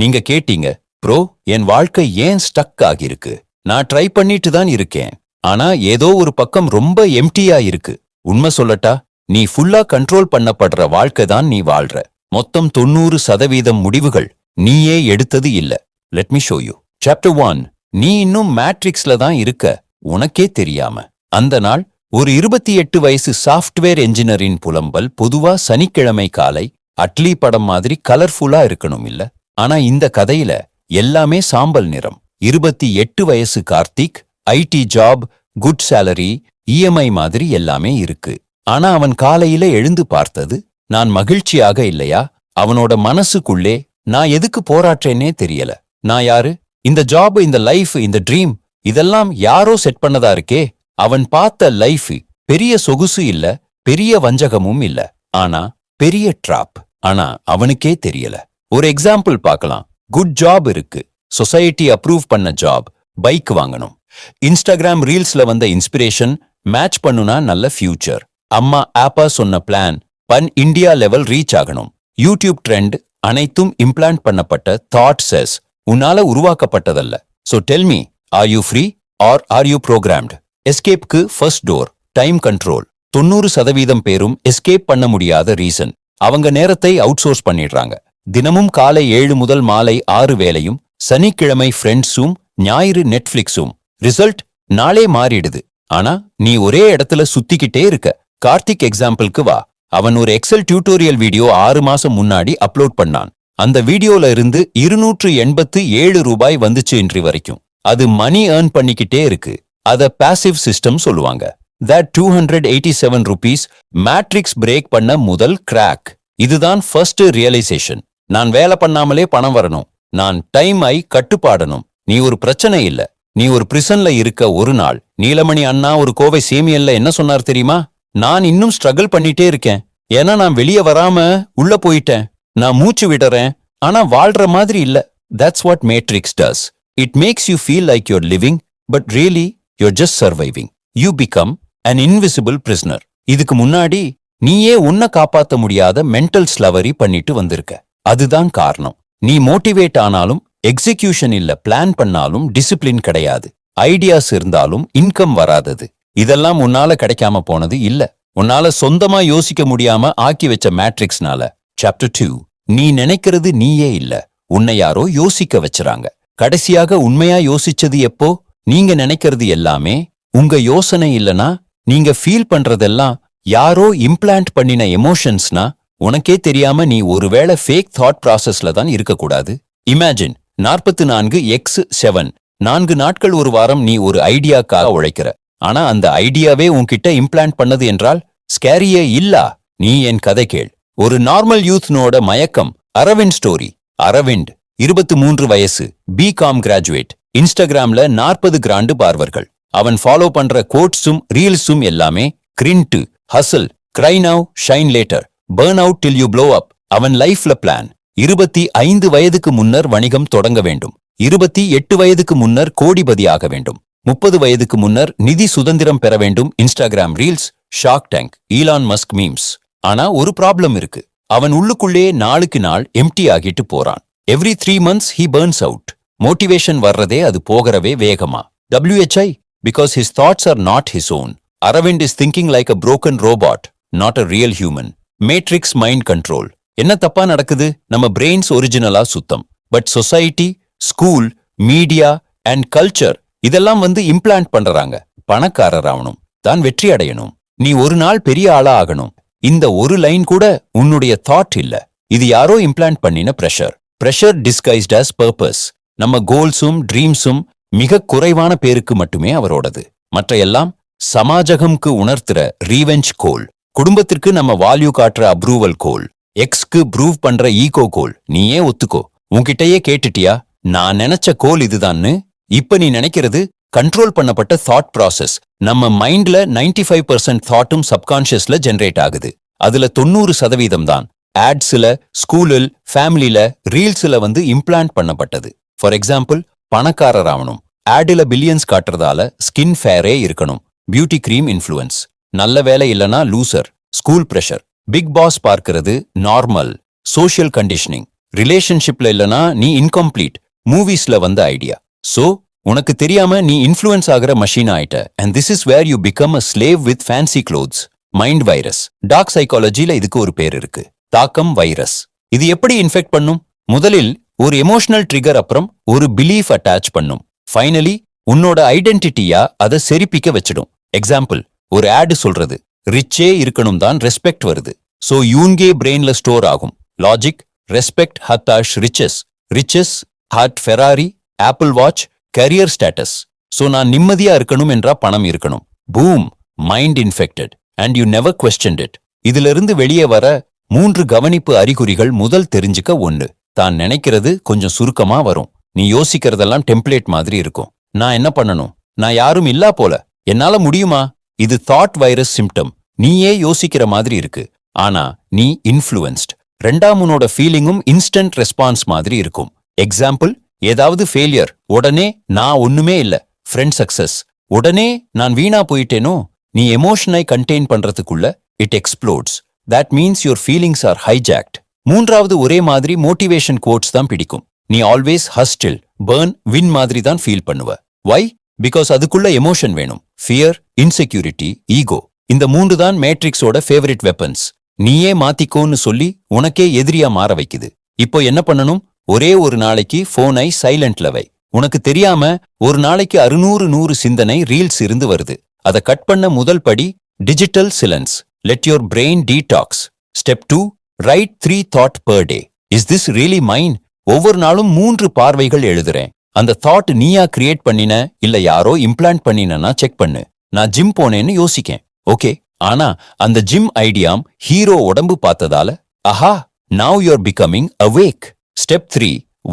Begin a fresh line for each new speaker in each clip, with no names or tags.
நீங்க கேட்டீங்க ப்ரோ என் வாழ்க்கை ஏன் ஸ்டக் ஆகியிருக்கு? நான் ட்ரை பண்ணிட்டு தான் இருக்கேன். ஆனா ஏதோ ஒரு பக்கம் ரொம்ப எம்டியா இருக்கு. உண்மை சொல்லட்டா நீ ஃபுல்லா கண்ட்ரோல் பண்ணப்படுற வாழ்க்கை தான் நீ வாழ்ற. மொத்தம் தொண்ணூறு சதவீதம் முடிவுகள் நீயே எடுத்தது இல்ல. Let me show you chapter one நீ இன்னும் மேட்ரிக்ஸ்ல தான் இருக்க. உனக்கே தெரியாம. அந்த நாள் ஒரு இருபத்தி எட்டு வயசு சாஃப்ட்வேர் என்ஜினியரின் புலம்பல் பொதுவா சனிக்கிழமை காலை அட்லி படம் மாதிரி கலர்ஃபுல்லா இருக்கணும் இல்ல? ஆனா இந்த கதையில எல்லாமே சாம்பல் நிறம். இருபத்தி எட்டு வயசு Karthik IT job good salary EMI மாதிரி எல்லாமே இருக்கு. ஆனா அவன் காலையில எழுந்து பார்த்தது நான் மகிழ்ச்சியாக இல்லையா? அவனோட மனசுக்குள்ளே நான் எதுக்கு போராட்டேனே தெரியல. நான் யாரு? இந்த ஜாப் இந்த லைஃப் இந்த ட்ரீம் இதெல்லாம் யாரோ செட் பண்ணதா இருக்கே? அவன் பார்த்த லைஃப் பெரிய சொகுசு இல்ல பெரிய வஞ்சகமும் இல்ல. ஆனா பெரிய ட்ராப் ஆனா அவனுக்கே தெரியல. ஒரு எக்ஸாம்பிள் பார்க்கலாம். குட் ஜாப் இருக்கு. சொசைட்டி அப்ரூவ் பண்ண ஜாப் பைக் வாங்கணும். இன்ஸ்டாகிராம் ரீல்ஸ்ல வந்த இன்ஸ்பிரேஷன் மேட்ச் பண்ணுனா நல்ல ஃபியூச்சர் அம்மா ஆப்பா சொன்ன பிளான் பன் இந்தியா லெவல் ரீச் ஆகணும். யூடியூப் ட்ரெண்ட் அனைத்தும் இம்ப்ளான்ட் பண்ணப்பட்ட தாட் செஸ் உன்னால உருவாக்கப்பட்டதல்ல. So tell me are you free are are you programmed எஸ்கேப்க்கு first door time control தொண்ணூறு சதவீதம் பேரும் எஸ்கேப் பண்ண முடியாத ரீசன் அவங்க நேரத்தை அவுட்சோர்ஸ் பண்ணிடுறாங்க. தினமும் காலை ஏழு முதல் மாலை ஆறு வேலையும் சனிக்கிழமை ஃப்ரெண்ட்ஸும் ஞாயிறு நெட்ஃபிளிக்ஸும். ரிசல்ட் நாளே மாறிடுது. ஆனா நீ ஒரே இடத்துல சுத்திக்கிட்டே இருக்க. கார்த்திக் எக்ஸாம்பிளுக்கு வா. அவன் ஒரு எக்ஸல் டியூட்டோரியல் வீடியோ ஆறு மாசம் முன்னாடி அப்லோட் பண்ணான். அந்த வீடியோல இருந்து இருநூற்று எண்பத்து ஏழு ரூபாய் வந்துச்சு இன்று வரைக்கும். அது மணி ஏர்ன் பண்ணிக்கிட்டே இருக்கு. அத பாசிவ் சிஸ்டம் சொல்லுவாங்க. That two hundred eighty seven rupees matrix break பண்ண முதல் கிராக் இதுதான் ஃபர்ஸ்ட் ரியலைசேஷன் நான் வேலை பண்ணாமலே பணம் வரணும். நான் டைம் ஐ கட்டுப்பாடணும். நீ ஒரு பிரச்சனை இல்ல. நீ ஒரு பிரிசன்ல இருக்க ஒரு நாள். நீலமணி அண்ணா ஒரு கோவை சேமியல்ல என்ன சொன்னார் தெரியுமா? நான் இன்னும் ஸ்ட்ரகிள் பண்ணிட்டே இருக்கேன். ஏன்னா நான் வெளியே வராம உள்ள போயிட்டேன். நான் மூச்சு விடுறேன். ஆனா வாழ்ற மாதிரி இல்ல. That's what matrix does it makes you feel like you're living but really you're just surviving you become an invisible prisoner இதுக்கு முன்னாடி நீயே உன்னை காப்பாத்த முடியாத மென்டல் ஸ்லவரி பண்ணிட்டு வந்திருக்க. அதுதான் காரணம். நீ மோட்டிவேட் ஆனாலும் எக்ஸிகியூஷன் இல்ல பிளான் பண்ணாலும் டிசிப்ளின் கிடையாது. ஐடியாஸ் இருந்தாலும் இன்கம் வராதது. இதெல்லாம் உன்னால கிடைக்காம போனது இல்ல. உன்னால சொந்தமா யோசிக்க முடியாம ஆக்கி வச்ச மேட்ரிக்ஸ்னால. சாப்டர் டூ நீ நினைக்கிறது நீயே இல்ல. உன்னை யாரோ யோசிக்க வச்சுறாங்க. கடைசியாக உண்மையா யோசிச்சது எப்போ? நீங்க நினைக்கிறது எல்லாமே உங்க யோசனை இல்லனா நீங்க ஃபீல் பண்றதெல்லாம் யாரோ இம்ப்ளான்ட் பண்ணின எமோஷன்ஸ்னா உனக்கே தெரியாம நீ ஒருவேளை ஃபேக் தாட் ப்ராசஸ்ல தான் இருக்கக்கூடாது. இமேஜின் நாற்பத்து நான்கு எக்ஸ் செவன் நான்கு நாட்கள் ஒரு வாரம் நீ ஒரு ஐடியாக்காக உழைக்கிற. ஆனா அந்த ஐடியாவே உன்கிட்ட இம்ப்ளான்ட் பண்ணது என்றால் ஸ்கேரியே இல்லா நீ என் கதை கேள். ஒரு நார்மல் யூத்னோட மயக்கம் அரவிந்த் ஸ்டோரி அரவிந்த் இருபத்து மூன்று வயசு பிகாம் கிராஜுவேட் இன்ஸ்டாகிராம்ல நாற்பது கிராண்டு பார்வர்கள். அவன் ஃபாலோ பண்ற கோட்ஸும் ரீல்ஸும் எல்லாமே grind hustle grind now shine later burn out till you blow up அவன் லைஃப்ல பிளான் இருபத்தி ஐந்து வயதுக்கு முன்னர் வணிகம் தொடங்க வேண்டும். இருபத்தி எட்டு வயதுக்கு முன்னர் கோடிபதி ஆக வேண்டும். முப்பது வயதுக்கு முன்னர் நிதி சுதந்திரம் பெற வேண்டும். Instagram reels Shark Tank Elon Musk memes ஆனா ஒரு ப்ராப்ளம் இருக்கு. அவன் உள்ளுக்குள்ளே நாளுக்கு நாள் எம்டி ஆகிட்டு போறான். Every three months he burns out motivation வர்றதே அது போகிறவே வேகமா. டபிள்யூஹெச்ஐ because his thoughts are not his own Arvind is thinking like a broken robot not a real human matrix mind control என்ன தப்பா நடக்குது? நம்ம பிரெயின்ஸ் ஒரிஜினலா சுத்தம். But society school media and culture இதெல்லாம் வந்து இம்ப்ளான்ட் பண்றாங்க. பணக்காரர் ஆகணும் தான் வெற்றி அடையணும். நீ ஒரு நாள் பெரிய ஆளா ஆகணும். இந்த ஒரு லைன் கூட உன்னுடைய தாட் இல்ல. இது யாரோ இம்ப்ளான்ட் பண்ணின pressure pressure disguised as purpose நம்ம கோல்ஸும் ட்ரீம்ஸும் மிக குறைவான பேருக்கு மட்டுமே அவரோடது. மற்ற எல்லாம் சமாஜகம்க்கு உணர்த்துற ரீவெஞ்ச் கோல் குடும்பத்திற்கு நம்ம வால்யூ காட்டுற அப்ரூவல் கோல் எக்ஸ்க்கு ப்ரூவ் பண்ற ஈகோ கோல் நீயே ஒத்துக்கோ. உன்கிட்டயே கேட்டுட்டியா? நான் நினைச்ச கோல் இதுதான்னு? இப்ப நீ நினைக்கிறது கண்ட்ரோல் பண்ணப்பட்ட தாட் ப்ராசஸ் நம்ம மைண்ட்ல 95% ஃபைவ் பர்சன்ட் தாட்டும் சப்கான்ஷியஸ்ல ஜென்ரேட் ஆகுது. அதுல தொண்ணூறு சதவீதம் தான் ஆட்ஸ்ல ஸ்கூலில் ஃபேமிலில ரீல்ஸ்ல வந்து இம்ப்ளான்ட் பண்ணப்பட்டது. ஃபார் எக்ஸாம்பிள் பணக்காரர் ஆகணும் ஆடில பில்லியன்ஸ் காட்டுறதால ஸ்கின் ஃபேரே இருக்கணும். பியூட்டி கிரீம் இன்ஃப்ளூயன்ஸ் நல்ல வேலை இல்லனா loser school pressure big boss பார்க்கிறது நார்மல் சோஷியல் கண்டிஷனிங் ரிலேஷன்ஷிப்ல இல்லனா நீ இன்கம்ப்ளீட் மூவிஸ்ல வந்த ஐடியா சோ உனக்கு தெரியாம நீ இன்ஃப்ளூயன்ஸ் ஆகிற மஷீன் ஆயிட்ட. And this is where you become a slave with fancy clothes mind virus dark சைக்காலஜில இதுக்கு ஒரு பேர் இருக்கு. தாக்கம் வைரஸ் இது எப்படி இன்ஃபெக்ட் பண்ணும்? முதலில் ஒரு எமோஷனல் ட்ரிகர் அப்புறம் ஒரு பிலீஃப் அட்டாச் பண்ணும். ஃபைனலி உன்னோட ஐடென்டிட்டியா அதை செரிப்பிக்க வச்சிடும். எக்ஸாம்பிள் ஒரு ஆடு சொல்றது. ரிச்சே இருக்கணும் தான் ரெஸ்பெக்ட் வருது. சோ யூன்கே பிரெயின்ல ஸ்டோர் ஆகும். Logic respect ஹத்தாஷ் riches riches heart Ferrari Apple Watch career status so நான் நிம்மதியா இருக்கணும் என்றா பணம் இருக்கணும். Boom mind infected and you never question it இதிலிருந்து வெளியே வர மூன்று கவனிப்பு அறிகுறிகள் முதல் தெரிஞ்சுக்க ஒன்னு தான் நினைக்கிறது கொஞ்சம் சுருக்கமா வரும். நீ யோசிக்கிறதெல்லாம் டெம்ப்ளேட் மாதிரி இருக்கும். நான் என்ன பண்ணணும்? நான் யாரும் இல்லா போல. என்னால முடியுமா? இது தாட் வைரஸ் சிம்டம் நீயே யோசிக்கிற மாதிரி இருக்கு. ஆனா நீ இன்ஃப்ளூயன்ஸ்ட் ரெண்டாம் ஃபீலிங்கும் இன்ஸ்டன்ட் ரெஸ்பான்ஸ் மாதிரி இருக்கும். எக்ஸாம்பிள் ஏதாவது ஃபெயிலியர் உடனே நான் ஒண்ணுமே இல்ல. ஃப்ரெண்ட் சக்சஸ் உடனே நான் வீணா போயிட்டேனோ? நீ எமோஷனை contain பண்றதுக்குள்ள it explodes that means your feelings are hijacked மூன்றாவது ஒரே மாதிரி மோட்டிவேஷன் கோட்ஸ் தான் பிடிக்கும். நீ ஆல்வேஸ் ஹஸ்டில் பேர்ன் வின் மாதிரி தான் ஃபீல் பண்ணுவ. வை பிகாஸ் அதுக்குள்ள எமோஷன் வேணும். ஃபியர் இன்செக்யூரிட்டி ஈகோ இந்த மூன்று தான் மேட்ரிக்ஸோட ஃபேவரிட் வெப்பன்ஸ். நீயே மாத்திக்கோன்னு சொல்லி உனக்கே எதிரியா மாற வைக்குது. இப்போ என்ன பண்ணணும்? ஒரே ஒரு நாளைக்கு போனை சைலண்ட்ல வை. உனக்கு தெரியாம ஒரு நாளைக்கு அறுநூறு நூறு சிந்தனை ரீல்ஸ் இருந்து வருது. அதை கட் பண்ண முதல் படி digital silence. Let your brain detox step two write three thought per day is this really mine ஒவ்வொரு நாளும் மூன்று பார்வைகள் எழுதுறேன். அந்த தாட் நீயா கிரியேட் பண்ணின இல்ல யாரோ இம்ப்ளான்ட் பண்ணினா செக் பண்ணு. நான் ஜிம் போனேன்னு யோசிக்கேன். ஓகே ஆனா அந்த ஜிம் ஐடியாம் ஹீரோ உடம்பு பார்த்ததால aha now you're becoming awake step three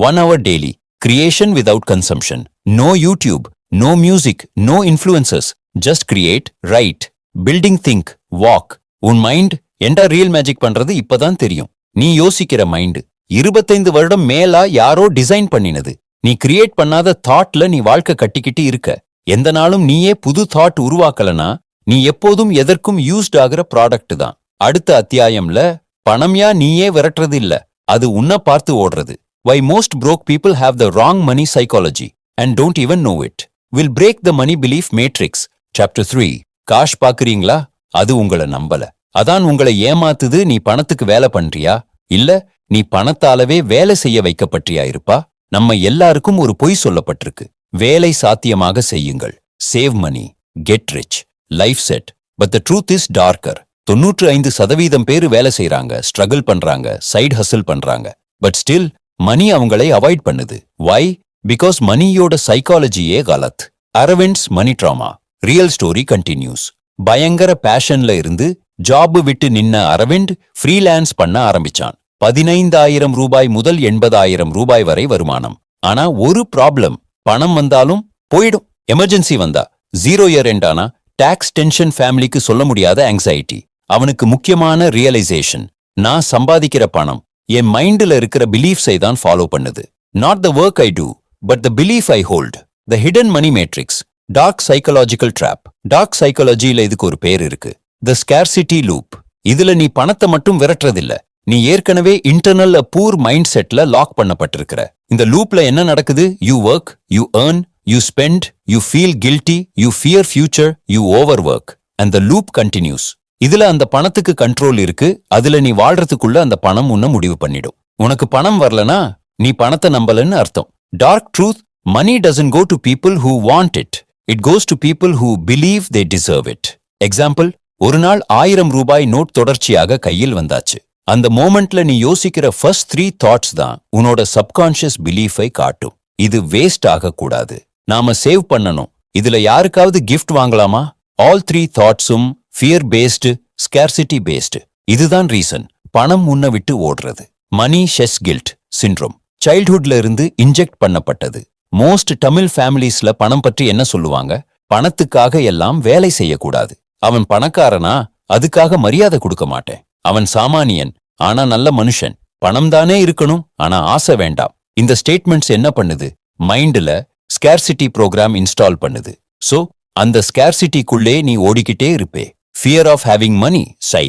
one hour daily creation without consumption no YouTube no music no influences just create write building think walk உன் mind என்டா real magic பண்றது இப்பதான் தெரியும். நீ யோசிக்கிற மைண்ட் இருபத்தைந்து வருடம் மேலா யாரோ டிசைன் பண்ணினது. நீ கிரியேட் பண்ணாத தாட்ல நீ வாழ்க்கை கட்டிக்கிட்டு இருக்க. எந்த நாளும் நீயே புது தாட் உருவாக்கலனா நீ எப்போதும் எதற்கும் யூஸ்ட் ஆகிற ப்ராடக்ட் தான். அடுத்த அத்தியாயம்ல பணம்யா நீயே விரட்டுறது இல்ல அது உன்ன பார்த்து ஓடுறது. Why most broke people have the wrong money psychology and don't even know it will break the money belief matrix chapter three cash பாக்குறீங்களா அது உங்களை நம்பல. அதான் உங்களை ஏமாத்துது நீ பணத்துக்கு வேலை பண்றியா? இல்ல நீ பணத்தாலவே வேலை செய்ய வைக்கப்பட்டியா இருப்பா? நம்ம எல்லாருக்கும் ஒரு பொய் சொல்லப்பட்டிருக்கு. வேலை சாத்தியமாக செய்யுங்கள். Save money get rich life set but the truth is darker தொன்னூற்று ஐந்து சதவீதம் பேர் வேலை செய்யறாங்க ஸ்ட்ரகிள் பண்றாங்க சைடு ஹசில் பண்றாங்க. பட் ஸ்டில் மணி அவங்களை அவாய்ட் பண்ணுது. வை பிகாஸ் மணியோட சைக்காலஜியே கலத். Arvind's money trauma real story continues பயங்கர பேஷன்ல இருந்து ஜாப் விட்டு நின்ன அரவிந்த் ஃப்ரீலான்ஸ் பண்ண ஆரம்பிச்சான். பதினைந்தாயிரம் ரூபாய் முதல் எண்பதாயிரம் ரூபாய் வரை வருமானம். ஆனா ஒரு ப்ராப்ளம் பணம் வந்தாலும் போயிடும். எமர்ஜென்சி வந்தா. ஜீரோ இயர் எண்டானா டாக்ஸ் டென்ஷன் ஃபேமிலிக்கு சொல்ல முடியாத ஆங்ஸைட்டி அவனுக்கு முக்கியமான ரியலைசேஷன் நான் சம்பாதிக்கிற பணம். என் மைண்டில் இருக்கிற பிலீஃப்ஸை தான் ஃபாலோ பண்ணுது. Not the work I do but the belief I hold the hidden money matrix dark psychological trap dark சைக்காலஜியில இதுக்கு ஒரு பேர் இருக்கு. த ஸ்கேர்சிட்டி லூப் இதுல நீ பணத்தை மட்டும் விரட்டுறதில்ல. நீ ஏற்கனவே இன்டர்னல் பூர் மைண்ட் செட்ல லாக் பண்ணப்பட்டிருக்கிற. இந்த லூப்ல என்ன நடக்குது? You work you earn you spend you feel guilty you fear future you over work and the loop continues இதுல அந்த பணத்துக்கு கண்ட்ரோல் இருக்கு. அதுல நீ வாழ்றதுக்குள்ள அந்த பணம் உன்ன முடிவு பண்ணிடும். உனக்கு பணம் வரலனா நீ பணத்தை நம்பலன்னு அர்த்தம். Dark truth money doesn't go to people who want it it goes to people who believe they deserve it example ஒரு நாள் ஆயிரம் ரூபாய் நோட் தொடர்ச்சியாக கையில் வந்தாச்சு. அந்த மோமெண்ட்ல நீ யோசிக்கிற ஃபர்ஸ்ட் த்ரீ தாட்ஸ் தான் உன்னோட சப்கான்ஷியஸ் பிலீஃபை காட்டும். இது வேஸ்ட் ஆகக்கூடாது. நாம சேவ் பண்ணணும். இதுல யாருக்காவது கிஃப்ட் வாங்கலாமா? ஆல் த்ரீ தாட்ஸும் ஃபியர் பேஸ்டு ஸ்கேர்சிட்டி பேஸ்டு இதுதான் ரீசன் பணம் முன்ன விட்டு ஓடுறது. மணி ஷெஸ் கில்ட் சிண்ட்ரோம் சைல்ட்ஹுட்ல இருந்து இன்ஜெக்ட் பண்ணப்பட்டது. மோஸ்ட் தமிழ் ஃபேமிலிஸ்ல பணம் பற்றி என்ன சொல்லுவாங்க? பணத்துக்காக எல்லாம் வேலை செய்யக்கூடாது. அவன் பணக்காரனா? அதுக்காக மரியாதை கொடுக்க மாட்டேன். அவன் சாமானியன் ஆனா நல்ல மனுஷன். பணம் தானே இருக்கணும் ஆனா ஆசை வேண்டாம். இந்த ஸ்டேட்மெண்ட்ஸ் என்ன பண்ணுது? மைண்ட்ல ஸ்கேர்சிட்டி ப்ரோக்ராம் இன்ஸ்டால் பண்ணுது. சோ அந்த ஸ்கேர்சிட்டிக்குள்ளே நீ ஓடிக்கிட்டே இருப்பே. Fear of having money psi.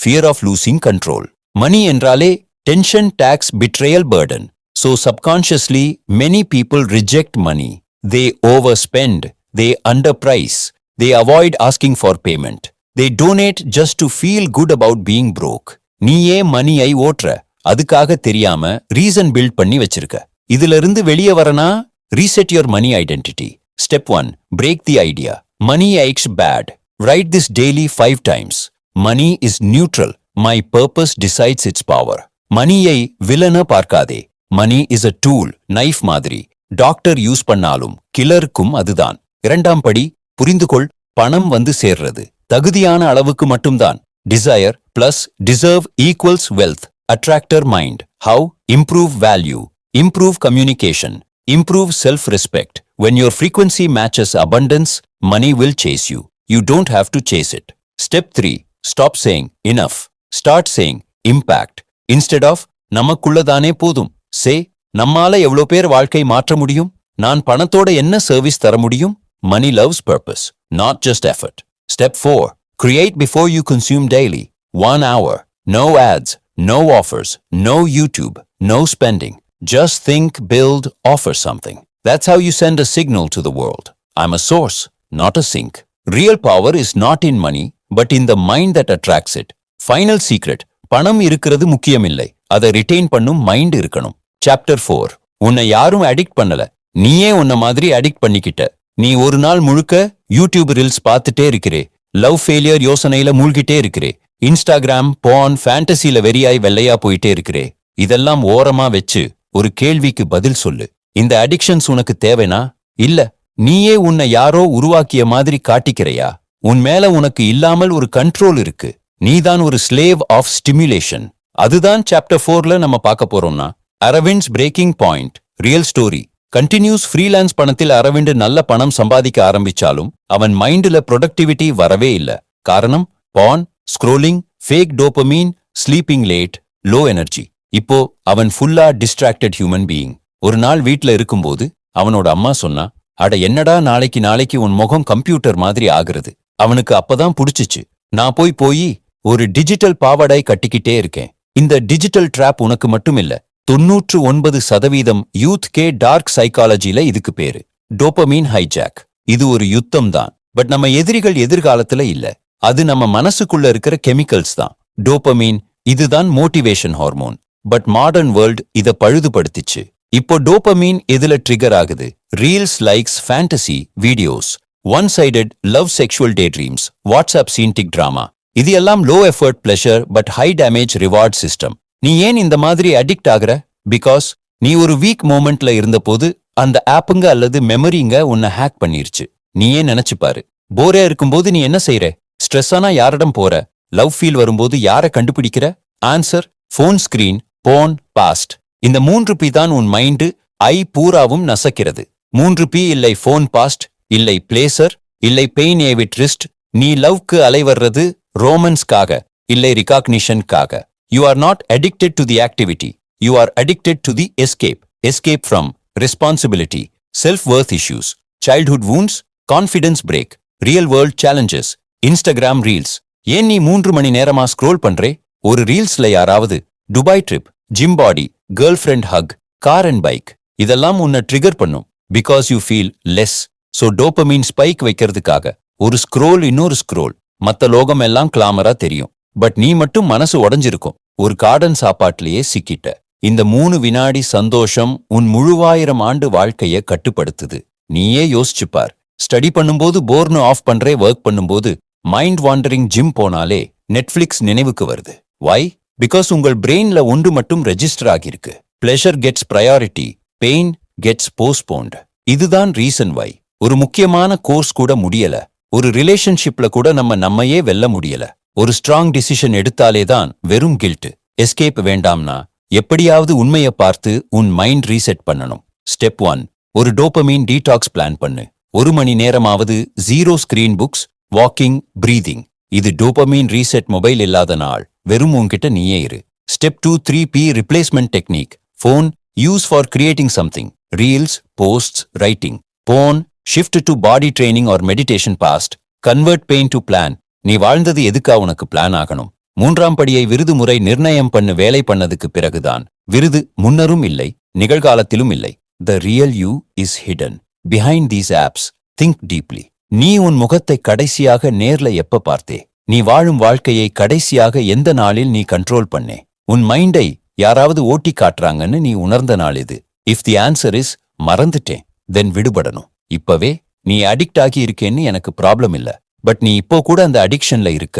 Fear of losing control money என்றாலே tension tax tax betrayal subconsciously many people reject money they over spend they under price they avoid asking for payment they donate just to feel good about being broke நீயே மணியை ஓட்டுற. அதுக்காக தெரியாம reason build பண்ணி வச்சிருக்க. இதுல இருந்து வெளியே வரனா? Reset your money identity step one break the idea money is bad write this daily five times money is neutral my purpose decides its power மணியை வில்லன பார்க்காதே. Money is a tool knife மாதிரி. Doctor use பண்ணாலும் கில்லருக்கும் அதுதான். இரண்டாம் படி புரிந்துகொள் பணம் வந்து சேர்றது. தகுதியான அளவுக்கு மட்டும்தான். Desire plus deserve equals wealth attractor mind how improve value improve communication improve self respect when your frequency matches abundance money will chase you you don't have to chase it step three stop saying enough start saying impact instead of நமக்குள்ளதானே போதும். Say நம்மால எவ்வளோ பேர் வாழ்க்கை மாற்ற முடியும்? நான் பணத்தோட என்ன சர்வீஸ் தர முடியும்? Money loves purpose not just effort Step 4. Create before you consume daily. One hour No ads no offers no YouTube, no spending just think build offer something that's how you send a signal to the world i'm a source not a sink real power is not in money but in the mind that attracts it final secret பணம் இருக்கிறது முக்கியமில்லை அதை retain பண்ணும் mind இருக்கணும் chapter four உன்னை யாரும் addict பண்ணல நீயே உன்ன மாதிரி அடிக்ட் பண்ணிக்கிட்ட நீ ஒரு நாள் முழுக்க யூடியூப் ரீல்ஸ் பார்த்துட்டே இருக்கிறே. லவ் ஃபெயிலியர் யோசனையில மூழ்கிட்டே இருக்கிறே. இன்ஸ்டாகிராம் போன் ஃபேண்டசியில வெறியாய் வெள்ளையா போயிட்டே இருக்கிறே. இதெல்லாம் ஓரமா வச்சு ஒரு கேள்விக்கு பதில் சொல்லு. இந்த அடிக்ஷன்ஸ் உனக்கு தேவைனா? இல்ல. நீயே உன்னை யாரோ உருவாக்கிய மாதிரி காட்டிக்கிறையா? உன் மேல உனக்கு இல்லாமல் ஒரு கண்ட்ரோல் இருக்கு. நீதான் ஒரு ஸ்லேவ் ஆஃப் ஸ்டிமுலேஷன் அதுதான் சாப்டர் ஃபோர்ல நம்ம பார்க்க போறோம்னா. Aravind's breaking point real story continues freelance பணத்தில் அரவிந்த் நல்ல பணம் சம்பாதிக்க ஆரம்பிச்சாலும் அவன் மைண்டுல ப்ரொடக்டிவிட்டி வரவே இல்ல. காரணம் பான் scrolling fake dopamine sleeping late low energy இப்போ அவன் ஃபுல்லா டிஸ்ட்ராக்டட் ஹியூமன் பீயிங் ஒரு நாள் வீட்ல இருக்கும்போது அவனோட அம்மா சொன்னா அட என்னடா நாளைக்கு நாளைக்கு உன் முகம் கம்ப்யூட்டர் மாதிரி ஆகுறது. அவனுக்கு அப்பதான் புடிச்சிச்சு. நான் போய் போய் ஒரு டிஜிட்டல் பாவடை கட்டிக்கிட்டே இருக்கேன். இந்த டிஜிட்டல் ட்ராப் உனக்கு மட்டும் இல்ல. தொன்னூற்று ஒன்பது சதவீதம் யூத் கே டார்க் சைக்காலஜில இதுக்கு பேரு. Dopamine hijack. இது ஒரு யுத்தம் தான் பட் நம்ம எதிரிகள் எதிர்காலத்துல இல்ல. அது நம்ம மனசுக்குள்ள இருக்கிற கெமிக்கல்ஸ் தான். டோபமீன் இதுதான் motivation hormone. But modern world இத பழுதுபடுத்திச்சு. இப்போ டோபமீன் எதுல ட்ரிகர் ஆகுது? Reels likes fantasy videos. One sided love sexual day dreams. WhatsApp சீன்டிக் drama. இது எல்லாம் low effort pleasure but high damage reward system. நீ ஏன் இந்த மாதிரி அடிக்ட் ஆகுற? பிகாஸ் நீ ஒரு வீக் மூமெண்ட்ல இருந்தபோது அந்த ஆப்புங்க அல்லது மெமரிங்க உன்னை ஹேக் பண்ணிருச்சு. நீயே நினைச்சு பாரு. போரே இருக்கும்போது நீ என்ன செய்யற ஸ்ட்ரெஸ்ஸானா யாரிடம் போற? லவ் ஃபீல் வரும்போது யாரை கண்டுபிடிக்கிற? Answer phone screen phone past இந்த மூன்று பி தான் உன் மைண்டு ஐ பூராவும் நசக்கிறது. மூன்று பி இல்லை ஃபோன் பாஸ்ட் இல்லை பிளேசர் இல்லை பெயின் ஏவிட் ரிஸ்ட் நீ லவ்க்கு அலைவர்றது ரோமன்ஸ்க்காக இல்லை ரிகாக்னிஷன்காக you are not addicted to the activity you are addicted to the escape escape from responsibility self worth issues childhood wounds confidence break real world challenges Instagram reels ஏன் நீ மூன்று மணி நேரமா ஸ்க்ரோல் பண்றே? ஒரு ரீல்ஸ்ல யாராவது Dubai trip gym body girlfriend hug car and bike இதெல்லாம் உன்னை ட்ரிகர் பண்ணும். Because you feel less so dopamine spike வைக்கிறதுக்காக ஒரு ஸ்க்ரோல் இன்னொரு ஸ்க்ரோல் மத்த லோகம் எல்லாம் கிளாமரா தெரியும். பட் நீ மட்டும் மனசு உடஞ்சிருக்கும். ஒரு கார்டன் சாப்பாட்டிலேயே சிக்கிட்ட. இந்த மூணு வினாடி சந்தோஷம் உன் முழுவாயிரம் ஆண்டு வாழ்க்கைய கட்டுப்படுத்துது. நீயே யோசிச்சுப்பார். ஸ்டடி பண்ணும்போது போர்னு ஆஃப் பண்றே ஒர்க் பண்ணும்போது மைண்ட் வாண்டரிங் ஜிம் போனாலே நெட்ஃபிளிக்ஸ் நினைவுக்கு வருது. வை பிகாஸ் உங்கள் பிரெயின்ல ஒன்று மட்டும் ரெஜிஸ்டர் ஆகியிருக்கு. Pleasure gets priority pain gets postponed இதுதான் ரீசன் வை ஒரு முக்கியமான கோர்ஸ் கூட முடியல. ஒரு ரிலேஷன்ஷிப்ல கூட நம்ம நம்மையே வெல்ல முடியல. ஒரு ஸ்ட்ராங் டிசிஷன் எடுத்தாலே தான் வெறும் கில்ட் எஸ்கேப் வேண்டாம்னா எப்படியாவது உண்மையை பார்த்து உன் மைண்ட் ரீசெட் பண்ணணும். ஸ்டெப் ஒன் ஒரு டோபமீன் டீடாக்ஸ் பிளான் பண்ணு. ஒரு மணி நேரமாவது zero screen books walking breathing இது டோபமீன் ரீசெட் மொபைல் இல்லாத நாள். வெறும் உன்கிட்ட நீயே இரு. Step two three P replacement technique phone use for creating something reels posts writing phone shift to body training or meditation past convert pain to plan நீ வாழ்ந்தது எதுக்கா உனக்கு பிளான் ஆகணும்? மூன்றாம் படியை விருது முறை நிர்ணயம் பண்ணு வேலை பண்ணதுக்கு பிறகுதான். விருது முன்னரும் இல்லை நிகழ்காலத்திலும் இல்லை. The real you is hidden behind these apps think deeply நீ உன் முகத்தை கடைசியாக நேர்ல எப்ப பார்த்தே? நீ வாழும் வாழ்க்கையை கடைசியாக எந்த நாளில் நீ கண்ட்ரோல் பண்ணே? உன் மைண்டை யாராவது ஓட்டி காட்டுறாங்கன்னு நீ உணர்ந்த நாள் இது. இஃப் தி ஆன்சர் இஸ் மறந்துட்டேன் தென் விடுபடணும். இப்பவே நீ அடிக்ட் ஆகி இருக்கேன்னு எனக்கு ப்ராப்ளம் இல்ல. பட் நீ இப்போ கூட அந்த அடிக்ஷன்ல இருக்க.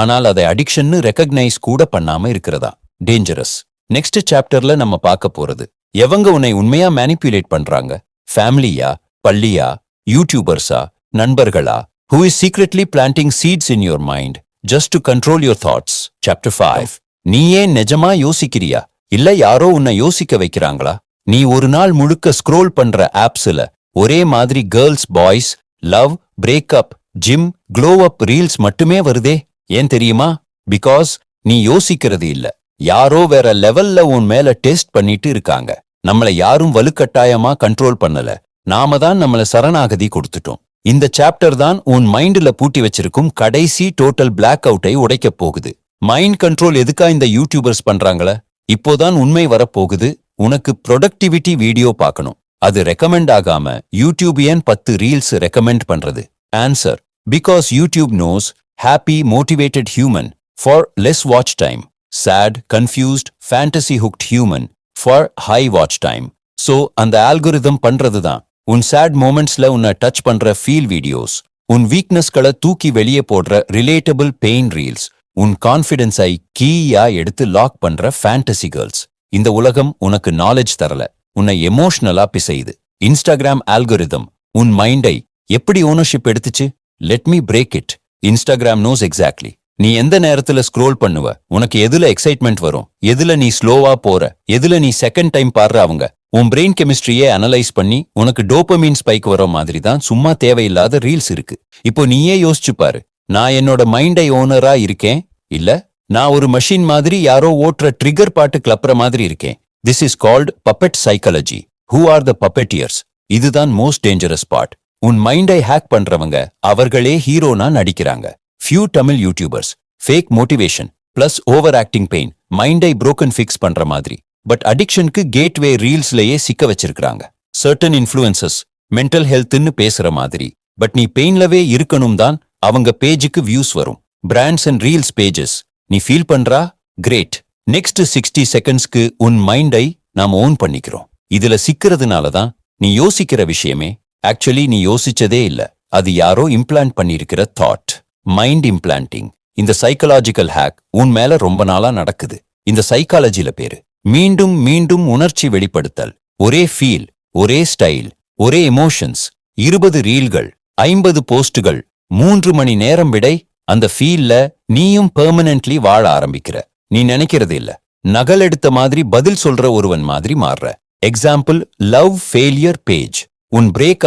ஆனால் அதை அடிக்ஷன்னு ரெக்கக்னைஸ் கூட பண்ணாம இருக்கிறதா? டேஞ்சரஸ் நெக்ஸ்ட் சாப்டர்ல நம்ம பார்க்க போறது. எவங்க உன்னை உண்மையா மேனிப்புலேட் பண்றாங்க? ஃபேமிலியா பள்ளியா? யூடியூபர்ஸா நண்பர்களா? Who is secretly planting seeds in your mind just to control your thoughts chapter five நீ ஏன் நிஜமா யோசிக்கிறியா? இல்ல யாரோ உன்னை யோசிக்க வைக்கிறாங்களா? நீ ஒரு நாள் முழுக்க ஸ்க்ரோல் பண்ற ஆப்ஸ்ல ஒரே மாதிரி girls boys love breakup gym glow up reels மட்டுமே வருதே? ஏன் தெரியுமா? பிகாஸ் நீ யோசிக்கிறது இல்ல. யாரோ வேற லெவல்ல உன் மேல டெஸ்ட் பண்ணிட்டு இருக்காங்க. நம்மள யாரும் வலுக்கட்டாயமா கண்ட்ரோல் பண்ணல. நாம தான் நம்மள சரணாகதி கொடுத்துட்டோம். இந்த சாப்டர் தான் உன் மைண்ட்ல பூட்டி வச்சிருக்கும் கடைசி டோட்டல் பிளாக் அவுட்டை உடைக்கப் போகுது. மைண்ட் கண்ட்ரோல் எதுக்கா இந்த யூடியூபர்ஸ் பண்றாங்கள? இப்போதான் உண்மை வரப்போகுது. உனக்கு ப்ரொடக்டிவிட்டி வீடியோ பார்க்கணும். அது ரெக்கமெண்ட் ஆகாம யூடியூப் ஏன் பத்து ரீல்ஸ் ரெக்கமெண்ட் பண்றது. Answer because YouTube knows happy motivated human for less watch time sad confused fantasy hooked human for high watch time so அந்த ஆல்கோரிதம் பண்றது தான். உன் சேட் மூமெண்ட்ஸ்ல உன்னை டச் பண்ற ஃபீல் வீடியோஸ் உன் வீக்னஸ்களை தூக்கி வெளியே போடுற ரிலேட்டபிள் பெயின் ரீல்ஸ் உன் கான்ஃபிடென்ஸை கீயா எடுத்து லாக் பண்ற ஃபேண்டசி கேர்ள்ஸ் இந்த உலகம் உனக்கு நாலேஜ் தரல உன்னை எமோஷனலா பிசையுது. இன்ஸ்டாகிராம் ஆல்கோரிதம் உன் மைண்டை எப்படி ஓனர்ஷிப் எடுத்துச்சு? Let me break it Instagram knows exactly நீ எந்த நேரத்துல ஸ்க்ரோல் பண்ணுவ? உனக்கு எதுல எக்ஸைட்மெண்ட் வரும்? எதுல நீ ஸ்லோவா போற? எதுல நீ செகண்ட் டைம் பாடுற அவங்க? உன் பிரெயின் கெமிஸ்ட்ரியே அனலைஸ் பண்ணி உனக்கு டோப்பமீன் ஸ்பைக் வர மாதிரி தான் சும்மா தேவையில்லாத ரீல்ஸ் இருக்கு. இப்போ நீயே யோசிச்சு பாரு. நான் என்னோட மைண்டை ஓனரா இருக்கேன்? இல்ல? நான் ஒரு மஷின் மாதிரி யாரோ ஓட்டுற ட்ரிகர் பாட்டு கிளப்புற மாதிரி இருக்கேன். This is called puppet psychology who are the puppeteers இதுதான் மோஸ்ட் டேஞ்சரஸ் பார்ட் உன் மைண்டை ஹேக் பண்றவங்க அவர்களே ஹீரோனா நடிக்கிறாங்க. Few Tamil YouTubers fake motivation plus over acting pain மைண்டை புரோக்கன் ஃபிக்ஸ் பண்ற மாதிரி. பட் அடிக்ஷனுக்கு கேட்வே ரீல்ஸ்லயே சிக்க வச்சிருக்காங்க சர்டன் இன்ஃப்ளூயன்சஸ் மென்டல் ஹெல்த்னு பேசுற மாதிரி. பட் நீ பெயின்லவே இருக்கணும் தான் அவங்க பேஜுக்கு வியூஸ் வரும். பிராண்ட்ஸ் அண்ட் ரீல்ஸ் பேஜஸ் நீ ஃபீல் பண்றா? கிரேட் நெக்ஸ்ட் சிக்ஸ்டி செகண்ட்ஸ்க்கு உன் மைண்டை நாம ஓன் பண்ணிக்கிறோம். இதுல சிக்கிறதுனால தான் நீ யோசிக்கிற விஷயமே ஆக்சுவலி நீ யோசிச்சதே இல்ல. அது யாரோ இம்ப்ளான்ட் பண்ணியிருக்கிற தாட் மைண்ட் இம்ப்ளான்டிங் இந்த சைக்கலாஜிக்கல் ஹேக் உன் மேல ரொம்ப நாளா நடக்குது. இந்த சைக்காலஜில பேரு. மீண்டும் மீண்டும் உணர்ச்சி வெளிப்படுத்தல். ஒரே ஃபீல் ஒரே ஸ்டைல் ஒரே எமோஷன்ஸ் இருபது ரீல்கள் ஐம்பது போஸ்டுகள் மூன்று மணி நேரம் விடை அந்த ஃபீல்ல நீயும் பெர்மனன்ட்லி வாழ ஆரம்பிக்கிற. நீ நினைக்கிறது இல்ல. நகல் எடுத்த மாதிரி பதில் சொல்ற ஒருவன் மாதிரி மாறுற. எக்ஸாம்பிள் லவ் ஃபெயிலியர் பேஜ் உன் பிரேக்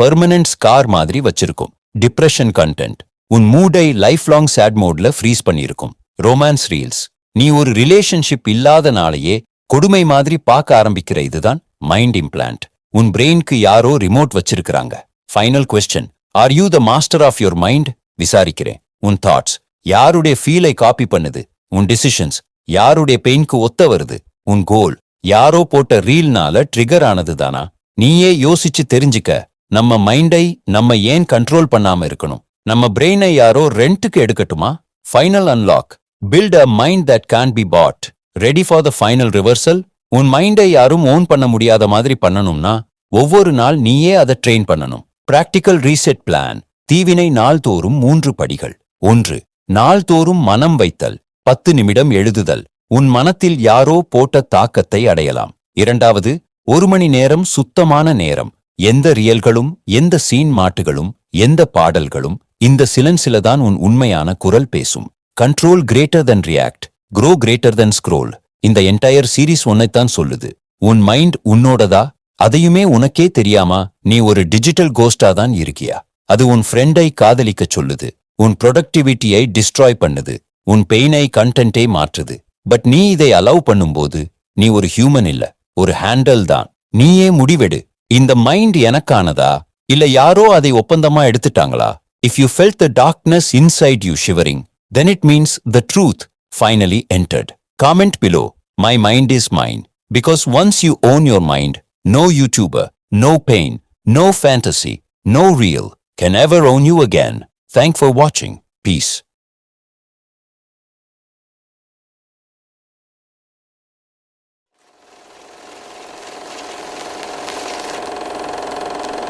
பெர்மனன்ட் ஸ்கார் மாதிரி வச்சிருக்கும். டிப்ரெஷன் கண்டென்ட் உன் மூடை லைஃப் லாங் சேட் மோட்ல ஃப்ரீஸ் பண்ணியிருக்கும். ரொமான்ஸ் ரீல்ஸ் நீ ஒரு ரிலேஷன்ஷிப் இல்லாத நாளையே கொடுமை மாதிரி பார்க்க ஆரம்பிக்கிற இதுதான் மைண்ட் இம்ப்ளான்ட் உன் பிரெயின்க்கு யாரோ ரிமோட் வச்சிருக்கிறாங்க. Final question are you the master of your mind விசாரிக்கிறேன். உன் தாட்ஸ் யாருடைய ஃபீலை காப்பி பண்ணுது? உன் டிசிஷன்ஸ் யாருடைய பெயின்க்கு ஒத்த வருது? உன் கோல் யாரோ போட்ட ரீல்னால ட்ரிகர் ஆனது தானா நீயே யோசிச்சு தெரிஞ்சுக்க. நம்ம மைண்டை நம்ம ஏன் கண்ட்ரோல் பண்ணாம இருக்கணும்? நம்ம பிரெயினை யாரோ ரெண்ட்டுக்கு எடுக்கட்டுமா? Final unlock build a mind that can be bought ready for the final reversal உன் மைண்டை யாரும் ஓன் பண்ண முடியாத மாதிரி பண்ணணும்னா ஒவ்வொரு நாள் நீயே அதை ட்ரெயின் பண்ணணும். பிராக்டிக்கல் ரீசெட் பிளான் தீவினை நாள்தோறும் மூன்று படிகள். ஒன்று நாள்தோறும் மனம் வைத்தல். பத்து நிமிடம் எழுதுதல். உன் மனத்தில் யாரோ போட்ட தாக்கத்தை அடையலாம். இரண்டாவது ஒரு மணி நேரம் சுத்தமான நேரம். எந்த ரியல்களும் எந்த சீன் மாட்டுகளும் எந்த பாடல்களும் இந்த சிலன்சிலதான் உன் உண்மையான குரல் பேசும். Control greater than react grow greater than scroll இந்த என்டையர் சீரீஸ் ஒன்னைத்தான் சொல்லுது. உன் மைண்ட் உன்னோடதா? அதையுமே உனக்கே தெரியாமா? நீ ஒரு டிஜிட்டல் கோஸ்டா தான் இருக்கியா? அது உன் ஃப்ரெண்டை காதலிக்க சொல்லுது. உன் ப்ரொடக்டிவிட்டியை டிஸ்ட்ராய் பண்ணுது. உன் பெயினை கண்டென்ட்டே மாற்றுது. பட் நீ இதை அலோவ் பண்ணும்போது நீ ஒரு ஹியூமன் இல்ல. ஒரு ஹேண்டில் தான் நீயே முடிவெடு இந்த மைண்ட் எனக்கானதா இல்ல யாரோ அதை ஒப்பந்தமா எடுத்துட்டாங்களா if you felt the darkness inside you shivering then it means the truth finally entered comment below my mind is mind because once you own your mind no YouTuber no pain no fantasy no reel can ever own you again thank for வாட்சிங் piece